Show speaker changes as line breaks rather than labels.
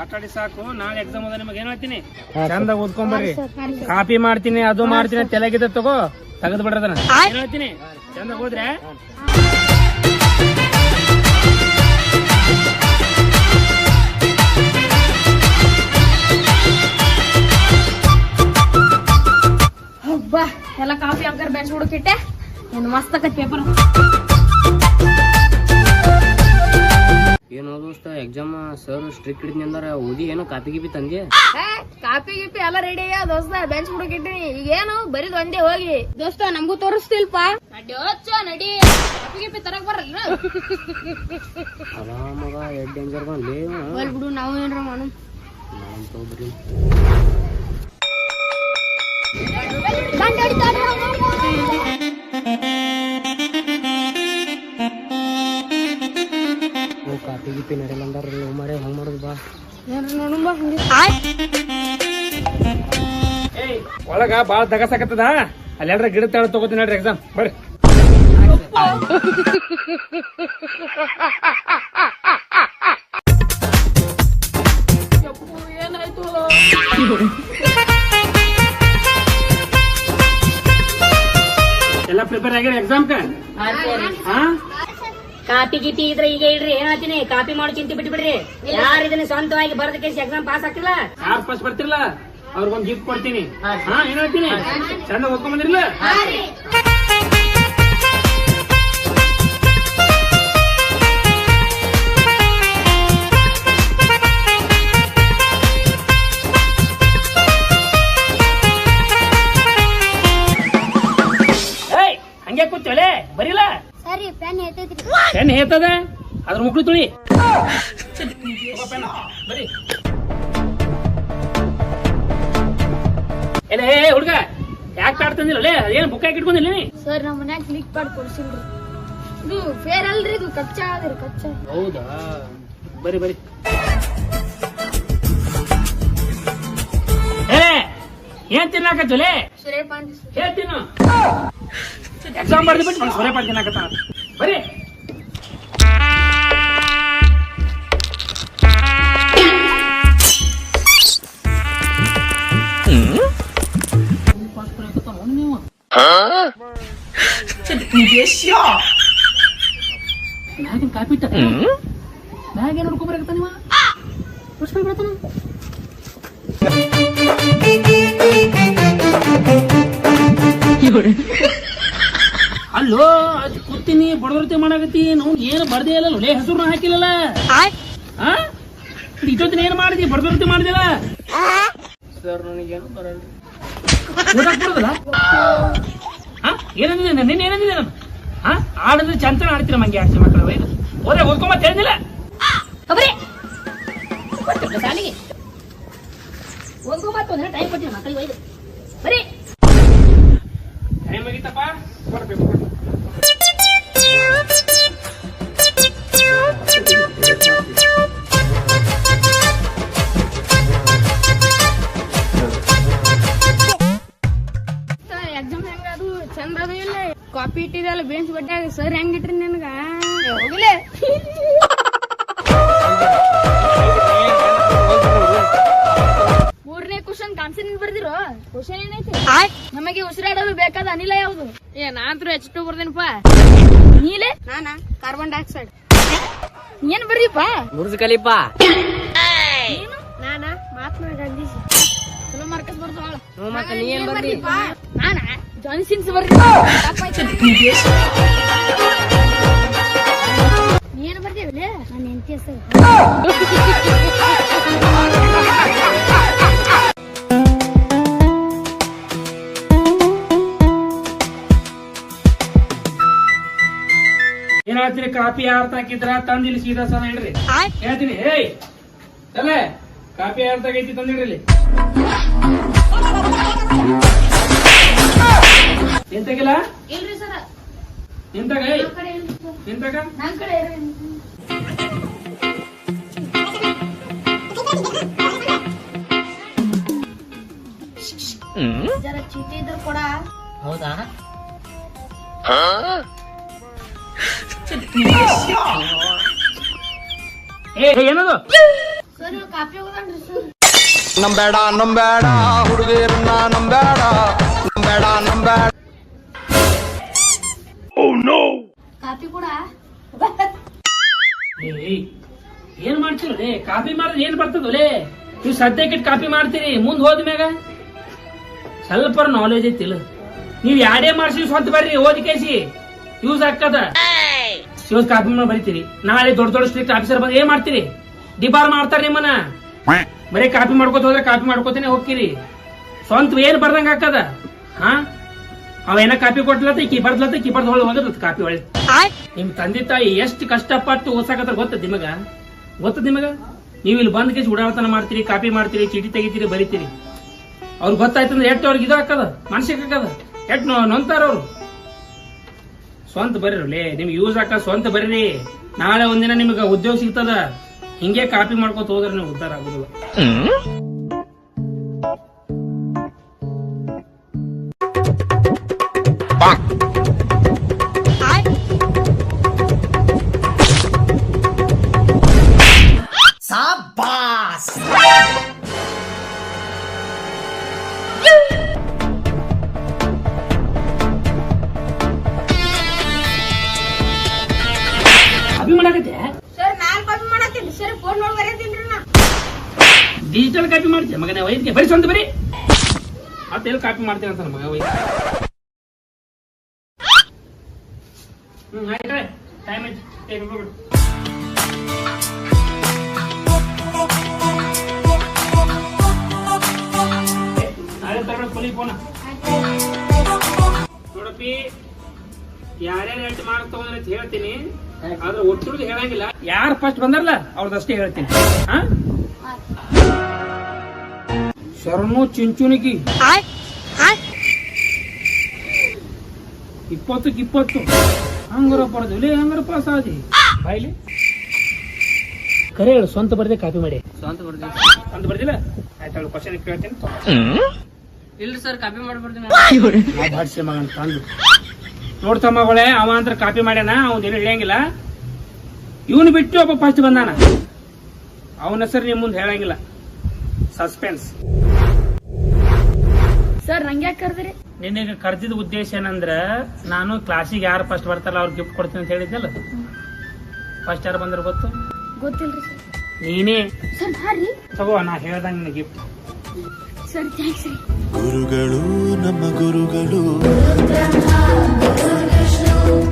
ಆಟ ಆಡಿ ಸಾಕು. ನಾಳೆ ಎಕ್ಸಾಮ್ ಅದ ನಿಮಗೆ ಏನ್ ಹೇಳ್ತೀನಿ? ಚಂದ ಓದ್ಕೊಂಬರ್ರಿ. ಕಾಪಿ ಮಾಡ್ತೀನಿ ಅದು ಮಾಡ್ತೀನಿ ತಲೆಗಿದ ತಗೋ ತೆಗೆದು ಬಿಡ್ರದನ ಏನ್ ಹೇಳ್ತೀನಿ? ಚಂದ ಹೋದ್ರೆ
ಹಬ್ಬಾ ಎಲ್ಲ ಕಾಫಿ ಹಾಕರ್ ಬೆಂಚ್ ಹುಡುಕಿಟ್ಟೆ. ಏನು ಮಸ್ತ್ ಪೇಪರ್.
ಎಕ್ಸಾಮ್ ಸರ್ ಸ್ಟ್ರಿಕ್ಟ್ ಹಿಡಿದ್ನಿ ಅಂದ್ರೆ ಓದಿ ಏನೋ ಕಾಪಿ ಗಿಪಿ ತಂದೆ
ಕಾಪಿ ಗಿಪಿ ಎಲ್ಲ ರೆಡಿ ಆಗ್ಯಾವ ದೋಸ್ತ ಬೆಂಚ್ ಹುಡುಕಿಟ್ಟಿನಿ ಈಗ ಏನು? ಬರೀದ್ ಒಂದೇ ಹೋಗಿ. ದೋಸ್ತ ನಮಗೂ ತೋರಿಸ್ತಿಲ್ಪ. ನಡಿ ಹೊಚ್ಚ ನಡಿ. ಕಾಪಿ ಗಿಪಿ ತರಕ್ ಬರಲ್ಲ.
ಆರಾಮಾಗ ಎಡ್ ಡೇಂಜರ್ ಬಂದ್ಲೇ
ಹೋಲ್ ಬಿಡು ನಾವು ಏನ್ರ ಮಾಡು
ನಾನು ತಗೋಬ್ರಿ ಓ ಕಾಪಿ ಗಿಪಿ ನಡೆಯಲ್ಲ ಅಂದಾರ ಮಾರೇ ಹಂಗ್ ಮಾಡೋದು ಬಾ.
ಏನ್ರ ನೋಡು ಬಾ ಹಂಗೆ.
ಏಯ್ ಒಳಗ ಬಾಳ ದಗಸಾಕತ್ತದ ಅಲ್ಲೆಲ್ರ ಗಿಡ ತೆಳ ತಗೋತೀನಿ ನೋಡ್ರಿ ಎಕ್ಸಾಮ್ ಬರ್ರಿ. ಎಲ್ಲ ಪ್ರಿಪೇರ್ ಆಗ್ಯಾರ ಎಕ್ಸಾಮ್ ಹಾ
ಕಾಪಿ ಗಿಪಿ ಇದ್ರೆ ಈಗ ಹೇಳ್ರಿ ಏನಾತೀನಿ ಕಾಪಿ ಮಾಡಿ ಚಿಂತೆ ಬಿಟ್ಟು ಬಿಡ್ರಿ ಯಾರು ಇದನ್ನ ಸ್ವಂತವಾಗಿ ಬರದ ಕೇಸ್ ಎಕ್ಸಾಮ್ ಪಾಸ್ ಆಗ್ತಿಲ್ಲ?
ಯಾರು ಪಾಸ್ ಬರ್ತಿರಲ್ಲ ಅವ್ರಿಗೊಂದು ಗಿಫ್ಟ್ ಕೊಡ್ತೀನಿ. ಹಾ. ಏನ್ ಹೇಳ್ತೀನಿ? ಚಂದ ಓದ್ಕೊಂಡ್ ಬಂದಿರಲ್ಲ ಹೇತದ ಅದ್ರ ಮುಕ್ಳು ತುಳಿ. ಬರಿ ಏ ಹುಡುಗ ಯಾಕೆ ಕಾಡ್ತಂದಿಲ್ಲ ತಂದಿಲ್ಲ? ಅದೇನು ಬುಕ್ ಹಾಕಿ ಇಟ್ಕೊಂಡಿಲ್ಲ ನೀ?
ಸರ್ ನಮ್ಮ ಮನ್ಯಾಗ ಕ್ಲಿಕ್ ಮಾಡಿ ಕೊಡ್ಸಿಲ್ರಿ. ಇದು ಫೇರ್ ಅಲ್ರಿ ಇದು ಕಚ್ಚಾ ಅದ್ರಿ ಕಚ್ಚಾ.
ಹೌದಾ? ಬರಿ ಬರಿ. ಏನ್ ತಿನ್ನಾಕತ್ತಲೆ
ಸೂರ್ಯಪಾನ್
ಹೇಳ್ತೀನು ಎಕ್ಸಾಮ್ ಬರ್ದು ಬಿಟ್ಟು ನಾನು ಸೊರೆ ಪಾಡ್ ತಿನ್ನಾಕತ್ತ ಬರೀ ಮ್ಯಾಗಿನ ಕಾಪಿ ಇಟ್ಟ ಮ್ಯಾಗ ಏನ್ ನೋಡ್ಕೊಂಡ್ ಬರಕತ್ತ ನೀವ ನೋಡ್ಸ್ಕೊಂಡ್ ಬರತ್ತಾನ ಅಲ್ಲೋ, ಅದ್ ಕೂತೀನಿ, ಬಡವರ್ತಿ ಮಾಡಾಕತ್ತಿ ನಾವು ಏನು ಬರ್ದೇ ಇಲ್ಲ ಲೇ ಹೆಸರು ಹಾಕಿಲ್ಲಲ್ಲ? ಇಷ್ಟೊತ್ತಿನ ಏನ್ ಮಾಡಿದಿ, ಬಡವರ್ತಿ ಮಾಡಿದಿಲ್ಲ
ಸರ್, ನನಗೇನು ಬರಲ್ಲ
ಆ? ಏನಂದಿದೆ ನಾನು? ನಿನ್ನೆ ಏನಂದಿದೆ ನಾನು? ಹಾ? ಆಡಿದ್ರೆ ಚಂತನ ಆಡ್ತೀರ ಮಂಗೆ ಆಡ್ತೀರ ಮಕ್ಕಳು? ವೈದು ಓದ್ರೆ ಓದ್ಕೊಂಬ ತಿಳಿದಿಲ್ಲ
ಒಬ್ರಿ ಸಾಲಿಗೆ ಓದ್ಕೋಬಾರ್ದು ಅಂದ್ರೆ ಟೈಮ್ ಕೊಟ್ಟಿಲ್ಲ ಮಕ್ಕಳಿಗೆ ಬರೀ
ಟೈಮ್ ಆಗಿತ್ತಪ್ಪ ಕೊಡ್ಬೇಕು.
ಕಾಪಿ ಇಟ್ಟಿದಲ್ಲ ಬೇನ್ಸ್ ಬಡ್ಡ್ಯಾಗ ಸರ್ ಹೆಂಗ್ ಇಟ್ರಿ ನಿನಗ? ಹೋಗಿಲೆ ಮೂರನೇ ಕ್ವಶನ್ ಕಾನ್ಸಿನ್ ಬರ್ದಿರೋ? ಕ್ವಶನ್ ಏನೈತಿ? ನಮಗೆ ಉಸಿರಾಡಲು ಬೇಕಾದ ಅನಿಲ ಯಾವುದು? ಏ ನಾನು ಎಚ್ ಟು ಬರ್ದೇನಪ್ಪ. ನೀಲೆ? ನಾನಾ? ಕಾರ್ಬನ್ ಡೈಆಕ್ಸೈಡ್ ಏನ್ ಬರ್ದಿಪ್ಪ?
ಬುರ್ಜ್ ಕಲಿಪ್ಪ
ನಾನಾ ನಾನ? ಮಹಾತ್ಮ ಗಾಂಧೀಜಿ. ಚಲೋ ಮಾರ್ಕಸ್ ಬರ್ತಾಳ
ಹ್ಞೂ, ಮತ್ತೆ ನೀ ಏನ್ ಬರ್ದಿ?
ನಾನ? ಜಾನ್ಸಿನ್ಸ್ ಬರ್ದಿ ನೀ ಏನ್ ಬರ್ದೇವಿಲ್ಲ ನಾನು ಎಂತಿ ಹೆಸರು
ಏನ್ ಹೇಳ್ತೀರಿ ಕಾಪಿ ಯಾರು ಹಾಕಿದ್ರ ತಂದಿಲ್ಲಿ ಸೀದಾ ಸಲ ಇಡ್ರಿ. ಹೇಳ್ತೀನಿ ಏಯ್! ತಲೆ ಕಾಪಿ ಯಾರು ತಾಕೈತಿ ತಂದಿಡ್ರಿ ಇಲ್ಲಿ.
ಇಲ್ರಿ ಸರ.
ನಿಂತಾಗ. ನಿಂತಾಗ?
ನನ್ ಕಡೆ ಇರ್ರಿ. ಜರ ಚೀಟಿ ಇದ್ರ ಕೊಡ.
ಹೌದಾ?
ಏ ಏನದು?
ಕಾಪಿ ಹೋಗದನ್ರಿ ಸರ್.
ನಂಬೇಡ ನಂಬೇಡ ಹುಡುಗಿರನ್ನ ನಂಬೇಡ
ಕಾಪಿ ಕೂಡ?
ಏನ್ ಮಾಡ್ತೀರಿ ಕಾಫಿ ಮಾಡಿದ್ರೆ ಏನ್ ಬರ್ತದಲೇ ನೀವು ಸದ್ಯಕ್ಕೆ ಕಾಫಿ ಮಾಡ್ತೀರಿ ಮುಂದ್ ಹೋದ್ಮ್ಯಾಗ ಸ್ವಲ್ಪ ನಾಲೆಜ್ ಐತಿಲ್ಲ ನೀವ್ ಯಾರೇ ಮಾಡ್ಸಿ ಸ್ವಂತ ಬರ್ರಿ, ಓದಿ ಕೇಸಿ ಯೂಸ್ ಹಾಕದ ಇವತ್ತು ಕಾಫಿ ಮಾಡಿ ಬರಿತೀರಿ. ನಾಳೆ ದೊಡ್ಡ ದೊಡ್ಡ ಸ್ಟ್ರಿಕ್ಟ್ ಆಫೀಸರ್ ಬಂದು ಏನ್ ಮಾಡ್ತೀರಿ? ಡಿಬಾರ್ ಮಾಡ್ತಾರ ನಿಮ್ಮನ್ನ. ಬರೀ ಕಾಫಿ ಮಾಡ್ಕೋತ ಹೋದ್ರೆ ಕಾಫಿ ಮಾಡ್ಕೋತಾನೆ ಹೋಗ್ತೀರಿ. ಸ್ವಂತ ಏನ್ ಬರ್ದಂಗ ಹಾಕದ ಹಾ? ಅವೇನ ಕಾಪಿ ಕೊಟ್ಲತ್ತ ಈಕಿ ಕೀಪರ್ ಈಕಿ ಬರ್ದ್ ಹೊಳ್ ಹೋಗಿರ್ಲತ್ತ ಕಾಪಿ ಒಳ್ಳೆ ನಿಮ್ ತಂದೆ ತಾಯಿ ಎಷ್ಟು ಕಷ್ಟಪಟ್ಟು ಓದ್ಸಾಕತ್ತಾರ ಗೊತ್ತ ನಿಮಗ? ಗೊತ್ತದ ನಿಮಗ? ನೀವು ಇಲ್ಲಿ ಬಂದ್ ಕೇಸ್ ಉಡಾವತನ ಮಾಡ್ತೀರಿ ಕಾಪಿ ಮಾಡ್ತೀರಿ ಚೀಟಿ ತೆಗಿತೀರಿ ಬರಿತೀರಿ. ಅವ್ರು ಗೊತ್ತಾಯ್ತಂದ್ರೆ ಎಷ್ಟು ಅವ್ರಿಗೆ ಇದು ಹಾಕದ ಮನ್ಸಿಗೆ ಹಾಕದ ಎಟ್ ನೊಂತಾರ ಅವ್ರು? ಸ್ವಂತ ಬರ್ರಿ ನಿಮ್ಗೆ ಯೂಸ್ ಹಾಕ ಸ್ವಂತ ಬರೀರಿ. ನಾಳೆ ಒಂದಿನ ನಿಮ್ಗೆ ಉದ್ಯೋಗ ಸಿಗ್ತದ. ಹಿಂಗೆ ಕಾಪಿ ಮಾಡ್ಕೊತ ಹೋದ್ರೆ ನೀವು ಉದ್ದಾರ ಆಗುದಿಲ್ಲ. ಡಿಜಿಟಲ್ ಕಾಪಿ ಮಾಡ್ತೀಯ? ಮಗನೇ ವೈದ್ಯ ಬರೀ ಸ್ವಂತ ಬರೀ. ಮತ್ತೆಲ್ಲಿ ಕಾಪಿ ಮಾಡ್ತೀನಿ ಅಂತ ಮಗ ವೈದ್ಯ. ಹ್ಮ್ ಆಯ್ತು ಟೈಮ್ ಆಯ್ತು. ನೋಡಪ್ಪಿ ಯಾರ್ಯಾರು ಎಂಟು ಮಾರ್ಕ್ ತಗೊಂಡ್ರೆ ಅಂತ ಹೇಳ್ತೀನಿ. ಆದ್ರೆ ಒಟ್ಟು ಹೇಳಂಗಿಲ್ಲ. ಯಾರು ಫಸ್ಟ್ ಬಂದಾರಲ್ಲ ಅವ್ರದಷ್ಟೇ ಹೇಳ್ತೀನಿ. ಹಾ ಶರಣು ಚಿಂಚುಣಿಗಿ ಇಪ್ಪತ್ತಕ್ಕೆ ಇಪ್ಪತ್ತು ಹಂಗಾರ ಬರ್ದಿಲ್ಲ ಲೇ ಹಂಗಾರ ಪಾಸ್ ಆದಿ ಬಾಯ್ಲಿ. ಕರೆ ಹೇಳು ಸ್ವಂತ ಬರ್ದೆ ಕಾಪಿ ಮಾಡಿ.
ಸ್ವಂತ ಬರ್ದಿಲ್ಲ
ಸ್ವಂತ ಬರ್ದಿಲ್ಲ? ಆಯ್ತು ಕ್ವಶನ್ ಕೇಳ್ತೀನಿ
ಇಲ್ರಿ ಸರ್ ಕಾಪಿ ಮಾಡ್ಬರ್ತೀನಿ
ಭಾಷೆ ಮಗನ್ ತಂದು. ನೋಡ್ತ ಮಗಳೇ ಅವ ಅಂತ ಕಾಪಿ ಮಾಡ್ಯಾನ ಅವನ್ ಏನು ಹೇಳಂಗಿಲ್ಲ ಇವನು ಬಿಟ್ಟು ಒಬ್ಬ ಫಸ್ಟ್ ಬಂದಾನ. ಅವನ ಹೆಸರು ನಿಮ್ಮ ಮುಂದೆ ಹೇಳಂಗಿಲ್ಲ. ಸಸ್ಪೆನ್ಸ್
ಸರ್ ನಂಗೆ ಯಾಕೆ ಕರ್ದ್ರಿ?
ನಿನಗೆ ಕರ್ದಿದ ಉದ್ದೇಶ ಏನಂದ್ರ ನಾನು ಕ್ಲಾಸಿಗೆ ಯಾರು ಫಸ್ಟ್ ಬರ್ತಾರಲ್ಲ ಅವ್ರಿಗೆ ಗಿಫ್ಟ್ ಕೊಡ್ತೀನಿ ಅಂತ ಹೇಳಿದ್ದಲ್ಲ? ಫಸ್ಟ್ ಯಾರು ಬಂದ್ರು ಗೊತ್ತು?
ಗೊತ್ತಿಲ್ರಿ ಸರ್.
ನೀನೇ.
ಸರ್ ಹಾರಿ
ತಗೋ ನಾ ಹೇಳ್ದಂಗ ಗಿಫ್ಟ್
ಸರ್ ಥ್ಯಾಂಕ್ಸ್ ರೀ
ಗುರುಗಳು ನಮ್ಮ ಗುರುಗಳು.